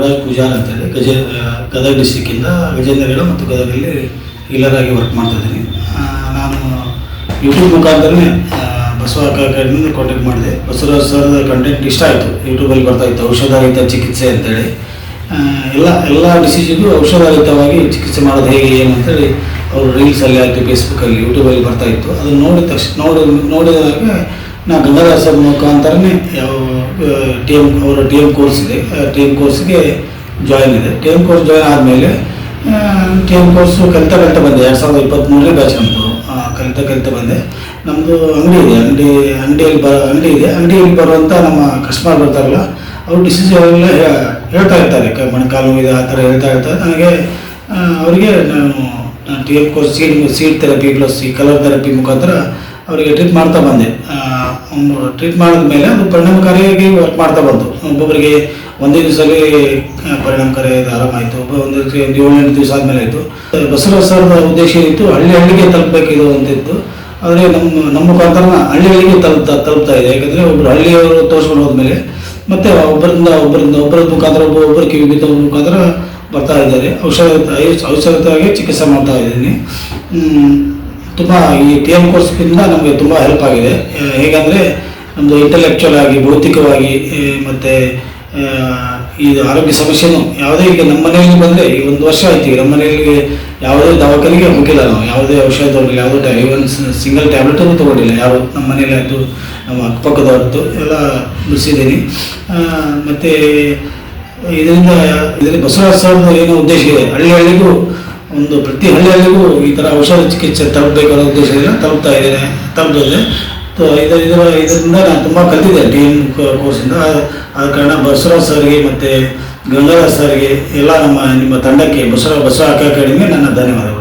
ಪೂಜಾರ್ ಅಂತೇಳಿ ಗಜ ಗದಗ ಡಿಸ್ಟಿಕ್ಕಿಂದ ಗಜೇಂದ್ರಗಡ ಮತ್ತು ಗದಗಲ್ಲಿ ಇಲ್ಲರಾಗಿ ವರ್ಕ್ ಮಾಡ್ತಾ ಇದ್ದೀನಿ. ನಾನು ಯೂಟ್ಯೂಬ್ ಮುಖಾಂತರನೇ ಬಸವ ಅಕಾಡೆಮಿಯಿಂದ ಕಾಂಟ್ಯಾಕ್ಟ್ ಮಾಡಿದೆ. ಬಸವರಾಜ್ ಸರ್ ಕಂಟೆಂಟ್ ಇಷ್ಟ ಆಯಿತು. ಯೂಟ್ಯೂಬಲ್ಲಿ ಬರ್ತಾ ಇತ್ತು. ಔಷಧಾರಿತ ಚಿಕಿತ್ಸೆ ಅಂತೇಳಿ. ಎಲ್ಲ ಎಲ್ಲ ಡಿಸೀಸಿಗೂ ಔಷಧಾರಿತವಾಗಿ ಚಿಕಿತ್ಸೆ ಮಾಡೋದು ಹೇಗೆ, ಏನು ಅಂತೇಳಿ ಅವರು ರೀಲ್ಸಲ್ಲಿ ಆಯಿತು ಫೇಸ್ಬುಕ್ಕಲ್ಲಿ ಯೂಟ್ಯೂಬಲ್ಲಿ ಬರ್ತಾ ಇತ್ತು. ಅದನ್ನು ನೋಡಿದ ತಕ್ಷಣ ನೋಡಿ ನೋಡಿದಾಗ ನಾನು ಗಂಗಾಧರ ಸರ್ ಮುಖಾಂತರನೇ ಯಾವ ಟಿ ಎಂ ಅವರ ಟಿ ಎಂ ಕೋರ್ಸ್ ಇದೆ ಟಿ ಎಂ ಕೋರ್ಸ್ಗೆ ಜಾಯಿನ್ ಇದೆ. ಟಿ ಎಂ ಕೋರ್ಸ್ ಜಾಯಿನ್ ಆದಮೇಲೆ ಟಿ ಎಂ ಕೋರ್ಸು ಕಲಿತ ಕಲಿತ ಬಂದೆ. ಎರಡು ಸಾವಿರದ ಇಪ್ಪತ್ತ್ಮೂರನೇ ಬ್ಯಾಚ್ ನಮ್ಮದು ಕಲಿತ ಕಲಿತ ಬಂದೆ. ನಮ್ಮದು ಅಂಗಡಿ ಇದೆ. ಅಂಗಡಿ, ಅಂಗಡಿಯಲ್ಲಿ ಬ ಅಂಗಡಿ ಇದೆ. ಅಂಗಡಿಯಲ್ಲಿ ಬರುವಂಥ ನಮ್ಮ ಕಸ್ಟಮರ್ ಬರ್ತಾರಲ್ಲ, ಅವ್ರು ಡಿಸಿಷನ್ ಎಲ್ಲ ಹೇಳ್ತಾ ಇರ್ತಾರೆ. ಕ- ಮಣಕಾಲು ಇದೆ ಆ ಥರ ಹೇಳ್ತಾ ಇರ್ತಾರೆ. ನನಗೆ ಅವರಿಗೆ ನಾನು T M course seat seat therapy plus ಈ ಕಲರ್ ಥೆರಪಿ ಮುಖಾಂತರ ಅವರಿಗೆ ಟ್ರೀಟ್ ಮಾಡ್ತಾ ಬಂದೆ. ಟ್ರೀಟ್ ಮಾಡಿದ ಮೇಲೆ ಅದು ಪರಿಣಾಮಕಾರಿಯಾಗಿ ವರ್ಕ್ ಮಾಡ್ತಾ ಬಂತು. ಒಬ್ಬೊಬ್ಬರಿಗೆ ಒಂದೇ ದಿವಸದಲ್ಲಿ ಪರಿಣಾಮಕಾರಿ ಆರಾಮಾಯಿತು ಒಬ್ಬ ಒಂದು ಏಳೆಂಟು ದಿವಸ ಆದಮೇಲೆ ಆಯಿತು. ಬಸವ ಸರ್ದ ಉದ್ದೇಶ ಇತ್ತು, ಹಳ್ಳಿ ಹಳ್ಳಿಗೆ ತಲುಪಬೇಕಿದು ಅಂತಿತ್ತು. ಆದರೆ ನಮ್ಮ ನಮ್ಮ ಮುಖಾಂತರ ಹಳ್ಳಿ ಹಳ್ಳಿಗೆ ತಲುಪ್ತಾ ತಲುಪ್ತಾ ಇದೆ. ಯಾಕಂದರೆ ಒಬ್ಬರು ಹಳ್ಳಿಯವರು ತೋರಿಸ್ಕೊಂಡು ಹೋದ್ಮೇಲೆ ಮತ್ತೆ ಒಬ್ಬರಿಂದ ಒಬ್ಬರಿಂದ ಒಬ್ಬರ ಮುಖಾಂತರ, ಒಬ್ಬ ಒಬ್ಬರ ಕಿವಿ ಬಿದ್ದ ಮುಖಾಂತರ ಬರ್ತಾ ಇದ್ದಾರೆ. ಔಷಧ ಔಷಧವಾಗಿ ಚಿಕಿತ್ಸೆ ಮಾಡ್ತಾ ಇದ್ದೀನಿ. ತುಂಬ ಈ ಟಿ ಎಂ ಕೋರ್ಸ್ಗಿಂತ ನಮಗೆ ತುಂಬ ಹೆಲ್ಪ್ ಆಗಿದೆ. ಹೇಗಂದ್ರೆ ನಮ್ಮದು ಇಂಟೆಲೆಕ್ಚುಯಲ್ ಆಗಿ, ಭೌತಿಕವಾಗಿ ಮತ್ತು ಈ ಆರೋಗ್ಯ ಸಮಸ್ಯೆನೂ ಯಾವುದೇ ಈಗ ನಮ್ಮ ಮನೆಯಲ್ಲಿ ಬಂದರೆ ಈ ಒಂದು ವರ್ಷ ಆಯ್ತು. ನಮ್ಮ ಮನೆಯಲ್ಲಿ ಯಾವುದೇ ದವಾಖಾನೆಗೆ ಹೋಗಿಲ್ಲ ನಾವು. ಯಾವುದೇ ಔಷಧ ತಗೊಂಡಿಲ್ಲ, ಯಾವುದೇ ಇವನ್ ಸಿಂಗಲ್ ಟ್ಯಾಬ್ಲೆಟನ್ನು ತೊಗೊಂಡಿಲ್ಲ. ಯಾರು ನಮ್ಮ ಮನೇಲಿ ಆಯಿತು, ನಮ್ಮ ಅಕ್ಕಪಕ್ಕದವ್ರದ್ದು ಎಲ್ಲ ಬಿಡಿಸಿದ್ದೀನಿ. ಮತ್ತು ಇದರಿಂದ ಇದರಲ್ಲಿ ಬಸವರಾಜ್ ಸರ್ ಏನೋ ಉದ್ದೇಶ ಇದೆ. ಹಳ್ಳಿ ಹಳ್ಳಿಗೂ ಒಂದು ಪ್ರತಿ ಹಳ್ಳಿಯಲ್ಲಿಗೂ ಈ ಥರ ಔಷಧ ಚಿಕಿತ್ಸೆ ತಲುಪಬೇಕು ಅನ್ನೋ ಉದ್ದೇಶದಿಂದ ತಲುಪ್ತಾ ಇದ್ದೇನೆ ತಲುಪಿದೆ ಇದರ ಇದರ, ಇದರಿಂದ ನಾನು ತುಂಬ ಕಲಿತಿದ್ದೆ ಡಿ ಎಂ ಕೋರ್ಸಿಂದ ಆದ ಕಾರಣ ಬಸವರಾಜ್ ಸರ್ಗೆ ಮತ್ತು ಗಂಗಾಧರ್ ಸರ್ಗೆ ಎಲ್ಲ ನಮ್ಮ, ನಿಮ್ಮ ತಂಡಕ್ಕೆ ಬಸವ ಬಸವ ಅಕಾಡೆಮಿಗೆ ನನ್ನ ಧನ್ಯವಾದಗಳು.